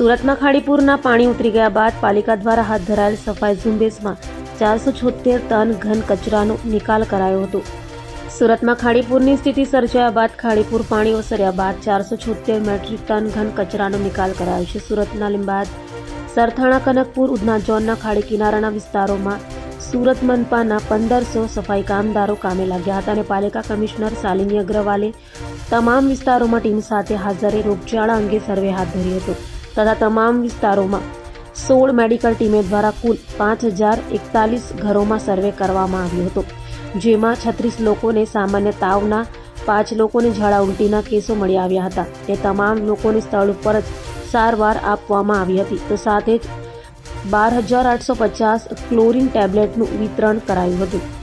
સુરતમાં ખાડીપુરના પાણી ઉતરી ગયા બાદ પાલિકા દ્વારા હાથ ધરાયેલ સફાઈ ઝુંબેશમાં ચારસો છોતેર ટન ઘન કચરાનો નિકાલ કરાયો હતો. સુરતમાં ખાડીપુરની સ્થિતિ સર્જાયા બાદ ખાડીપુર પાણી ઓસર્યા બાદ ચારસો છોતેર મેટ્રિક ટન ઘન કચરાનો નિકાલ કરાયો છે. સુરતના લીંબાદ સરથાણા, કનકપુર, ઉધના ઝોનના ખાડી કિનારાના વિસ્તારોમાં સુરત મનપાના પંદરસો સફાઈ કામદારો કામે લાગ્યા હતા અને પાલિકા કમિશનર શાલિની અગ્રવાલે તમામ વિસ્તારોમાં ટીમ સાથે હાજરે રોગચાળા અંગે સર્વે હાથ ધર્યો હતો તથા તમામ વિસ્તારોમાં સોળ મેડિકલ ટીમે દ્વારા કુલ પાંચ હજાર એકતાલીસ ઘરોમાં સર્વે કરવામાં આવ્યો હતો, જેમાં છત્રીસ લોકોને સામાન્ય તાવના, પાંચ લોકોને ઝાડા ઉલટીના કેસો મળી આવ્યા હતા. તે તમામ લોકોને સ્થળ ઉપર જ સારવાર આપવામાં આવી હતી. તો સાથે જ બાર હજાર આઠસો પચાસ ક્લોરીન ટેબ્લેટનું વિતરણ કરાયું હતું.